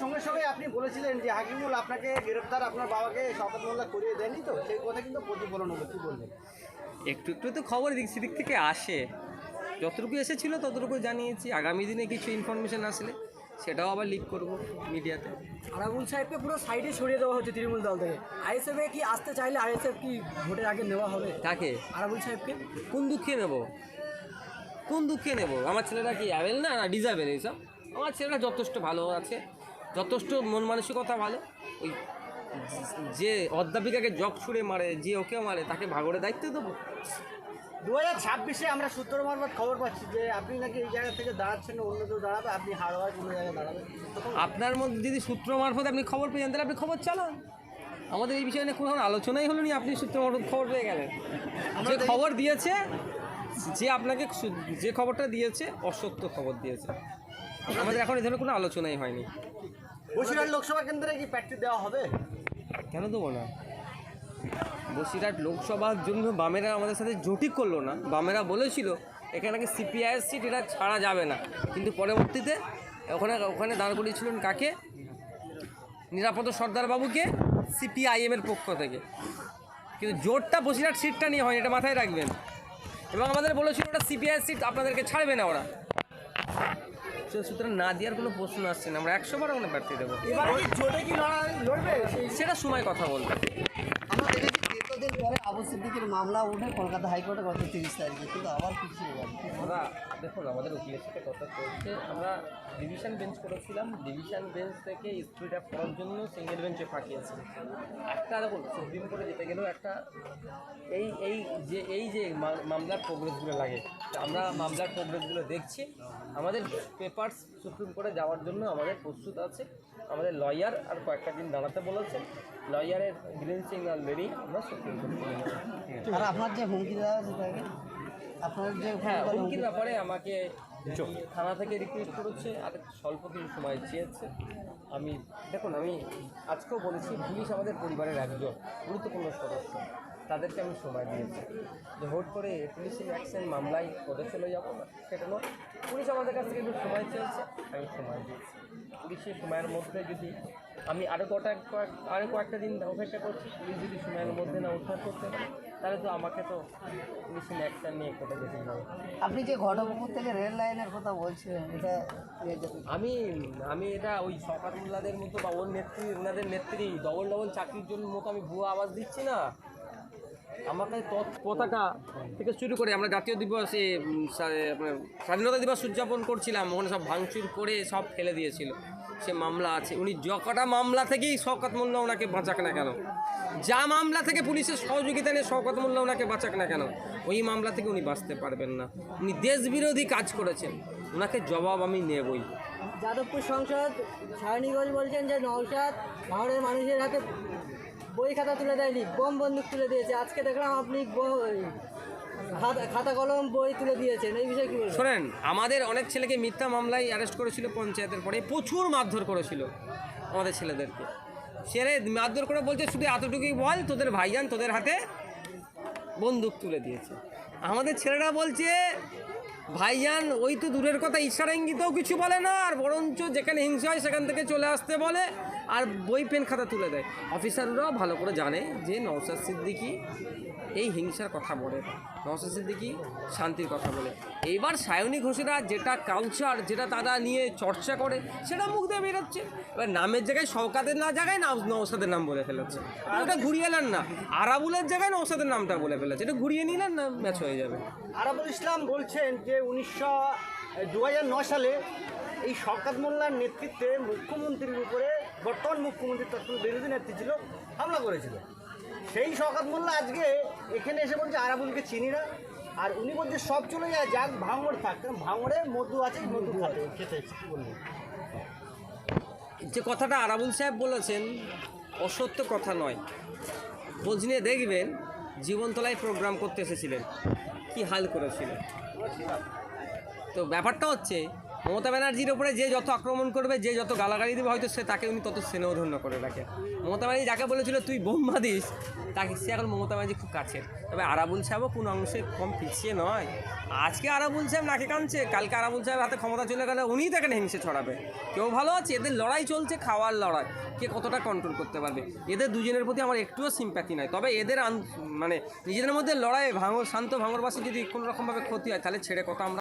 সঙ্গে সঙ্গে আপনি বলেছিলেন যে হাকিমুল আপনাকে গ্রেপ্তার আপনার বাবাকে মোল্লা করিয়ে দেননি তো? সেই কথা কিন্তু প্রতিফলন হলো কি বলবেন? একটু একটু তো খবর দিক সেদিক থেকে আসে। যতটুকু এসেছিল ততটুকু জানিয়েছি। আগামী দিনে কিছু ইনফরমেশন আসলে সেটাও আবার লিক করব মিডিয়াতে আরাবুল সাহেবকে পুরো সাইডে সরিয়ে দেওয়া হচ্ছে তৃণমূল দল থেকে। আইএসএফে কি আসতে চাইলে আইএসএফ কি ভোটের আগে নেওয়া হবে? তাকে আরাবুল সাহেবকে? কোন দুঃখে নেব? কোন দুঃখে নেব? আমার ছেলেরা কি অ্যাভেল না না ডিজাবেল এইসব? আমার ছেলেরা যথেষ্ট ভালো আছে যথেষ্ট মন মানসিকতা ভালো। ওই যে অধ্যাপিকাকে জগ ছুঁড়ে মারে যে ওকে মারে তাকে ভাগরে দায়িত্ব দেবো। দু হাজার ছাব্বিশে আমরা সূত্র মারফত খবর পাচ্ছি যে আপনি নাকি এই জায়গা থেকে দাঁড়াচ্ছেন না অন্য কেউ দাঁড়াবে আপনি হারোয়ার কোনো জায়গায় দাঁড়াবেন। আপনার মধ্যে যদি সূত্র মারফত আপনি খবর পেয়ে যান তাহলে আপনি খবর চালান। আমাদের এই বিষয়ে নিয়ে কোনো আলোচনাই হলো নি আপনি সূত্র মারফত খবর পেয়ে গেলেন। যে খবর দিয়েছে যে আপনাকে যে খবরটা দিয়েছে অসত্য খবর দিয়েছে। আমাদের এখন ধরনের কোনো আলোচনাই হয়নি। বসিরহাট লোকসভা কেন্দ্রে কি প্রার্থী দেওয়া হবে? কেন দেবো না? বসিরহাট লোকসভার জন্য বামেরা আমাদের সাথে জোটই করল না। বামেরা বলেছিল এখানে নাকি সিপিআইএস সিট এটা ছাড়া যাবে না। কিন্তু পরবর্তীতে ওখানে ওখানে দাঁড় করিয়েছিলেন কাকে? নিরাপদ সর্দার বাবুকে সিপিআইএম এর পক্ষ থেকে। কিন্তু জোটটা বসিরহাট সিটটা নিয়ে হয়নি এটা মাথায় রাখবেন। এবং আমাদের বলেছিল ওটা সিপিআই সিট আপনাদেরকে ছাড়বে না ওরা। সুতরাং না দেওয়ার কোনো প্রশ্ন আসছে না। আমরা একশো বার ওখানে প্রার্থী দেবো। সেটা সময় কথা বলবে। দেখেছি পরে আবু সিদ্দিকের মামলা উঠে কলকাতা হাইকোর্টে গত তিরিশ তারিখে, কিন্তু আবার গেল আমরা, দেখুন, আমাদের উকিলের সাথে কথা চলছে আমরা ডিভিশন বেঞ্চ করেছিলাম। ডিভিশন বেঞ্চ থেকে স্পিড আপ করার জন্য সিঙ্গেল বেঞ্চে পাঠিয়েছি একটা, দেখুন সুপ্রিম কোর্টে যেতে গেলেও একটা এই এই যে এই যে মামলার প্রোগ্রেসগুলো লাগে, আমরা মামলার প্রোগ্রেসগুলো দেখছি। আমাদের পেপারস সুপ্রিম কোর্টে যাওয়ার জন্য আমাদের প্রস্তুত আছে। আমাদের লয়ার আর কয়েকটা দিন দাঁড়াতে বলেছেন। লয়ারের গ্রিন সিগন্যাল রেডি আমরা সুপ্রিম। আর আপনার যে হুমকি দেওয়া আছে তাকে? আপনার যে হ্যাঁ হুমকির ব্যাপারে আমাকে থানা থেকে রিকোয়েস্ট করেছে আর স্বল্প কিছু সময় চেয়েছে। আমি দেখুন আমি আজকেও বলেছি পুলিশ আমাদের পরিবারের একজন গুরুত্বপূর্ণ সদস্য। তাদেরকে আমি সময় দিয়েছি। যে হোট করে পুলিশের অ্যাকশন মামলায় করে চলে যাব না সেটা নয়। পুলিশ আমাদের কাছ থেকে একটু সময় চেয়েছে আমি সময় দিয়েছি। পুলিশের সময়ের মধ্যে যদি আমি আরও কটা কয়েক আরও কয়েকটা দিন অপেক্ষা করছি পুলিশ যদি সময়ের মধ্যে না উদ্ধার করতে পারে তাহলে তো আমাকে তো পুলিশের অ্যাকশন নিয়ে কোর্টে যেতেই হবে। আপনি যে ঘটকপুর থেকে রেল লাইনের কথা বলছিলেন এটা আমি আমি এটা ওই সকাতুল্লাদের মতো বা ওর নেত্রী ওনাদের নেত্রী ডবল ডবল চাকরির জন্য মতো আমি ভুয়া আওয়াজ দিচ্ছি না। আমাকে পতাকা থেকে শুরু করে আমরা জাতীয় দিবসে স্বাধীনতা দিবস উদযাপন করছিলাম, ওখানে সব ভাঙচুর করে সব ফেলে দিয়েছিল। সে মামলা আছে, উনি যকটা মামলা থেকেই শওকত মোল্লা ওনাকে বাঁচাক না কেন? যা মামলা থেকে পুলিশের সহযোগিতা নিয়ে শওকত মোল্লা ওনাকে বাঁচাক না কেন? ওই মামলা থেকে উনি বাঁচতে পারবেন না। উনি দেশবিরোধী কাজ করেছেন, ওনাকে জবাব আমি নেবই। যাদবপুর সংসদ সায়নীগঞ্জ বলছেন যে নওশাদ ভাঙড়ের মানুষের হাতে বই খাতা তুলে দেয়নি, বম বন্দুক তুলে দিয়েছে। আজকে দেখলাম আপনি খাতা কলম, বই তুলে দিয়েছেন। এই বিষয়ে কি বলবেন? শোনেন, আমাদের অনেক ছেলেকে মিথ্যা মামলায় অ্যারেস্ট করেছিল পঞ্চায়েতের পরে প্রচুর মারধর করেছিল আমাদের ছেলেদেরকে। ছেলে মারধর করে বলছে, শুধু এতটুকুই বল, তোদের ভাইজান তোদের হাতে বন্দুক তুলে দিয়েছে। আমাদের ছেলেরা বলছে ভাইজান, ওই তো দূরের কথা ইশারা ইঙ্গিতেও কিছু বলে না, আর বরঞ্চ যেখানে হিংসা হয় সেখান থেকে চলে আসতে বলে, আর বই পেন খাতা তুলে দেয়। অফিসাররাও ভালো করে জানে যে নওসাদ সিদ্দিকি এই হিংসার কথা বলে। নওসাদ সিদ্দিকি শান্তির কথা বলে। এইবার সায়নী ঘোষেরা যেটা কালচার যেটা তারা নিয়ে চর্চা করে, সেটা মুখ দিয়ে বেরোচ্ছে। এবার নামের জায়গায় শওকাতের না জায়গায় না নওসাদের নাম বলে ফেলেছে। ওটা ঘুরিয়ে এলেন না। আরাবুলের জায়গায় নওসাদের নামটা বলে ফেলেছে। এটা ঘুরিয়ে নিলেন না, ম্যাচ হয়ে যাবে। আরাবুল ইসলাম বলছেন যে উনিশশো দু সালে এই শওকত মোল্লার নেতৃত্বে মুখ্যমন্ত্রীর উপরে বর্তমান মুখ্যমন্ত্রী তৎকালীন বিরোধী নেত্রী ছিল হামলা করেছিল। সেই শওকত মোল্লা আজকে এখানে এসে বলছে আরাবুলকে চিনি না। আর উনি বলছে সব চলে যায় যাক ভাঙড় থাক। কারণ ভাঙড়ে মধু আছে মধু খাতে খেতে যে কথাটা আরাবুল সাহেব বলেছেন অসত্য কথা নয়। খোঁজ নিয়ে দেখবেন জীবনতলায় প্রোগ্রাম করতে এসেছিলেন। কি হাল করেছিলেন? তো ব্যাপারটা হচ্ছে মমতা ব্যানার্জির ওপরে যে যত আক্রমণ করবে, যে যত গালাগালি দেবে, হয়তো সে তাকে উনি তত স্নেহধন্য করে রাখে। মমতা ব্যানার্জি যাকে বলেছিল, তুই বোম্বা দিস তাকে সে এখন মমতা ব্যানার্জি খুব কাছের তবে আরাবুল সাহেবও কোনো অংশে কম পিছিয়ে নয়। আজকে আরাবুল সাহেব নাকে কানছে কালকে আরাবুল সাহেব হাতে ক্ষমতা চলে গেলে উনিই তাকে হিংসে ছড়াবে। কেউ ভালো আছে? এদের লড়াই চলছে, খাওয়ার লড়াই। কে কতটা কন্ট্রোল করতে পারবে? এদের দুজনের প্রতি আমার একটুও সিম্প্যাথি নাই। তবে এদের মানে নিজেদের মধ্যে লড়াই ভাঙর শান্ত ভাঙরবাসী যদি কোনো রকমভাবে ক্ষতি হয়, তাহলে ছেড়ে কথা আমরা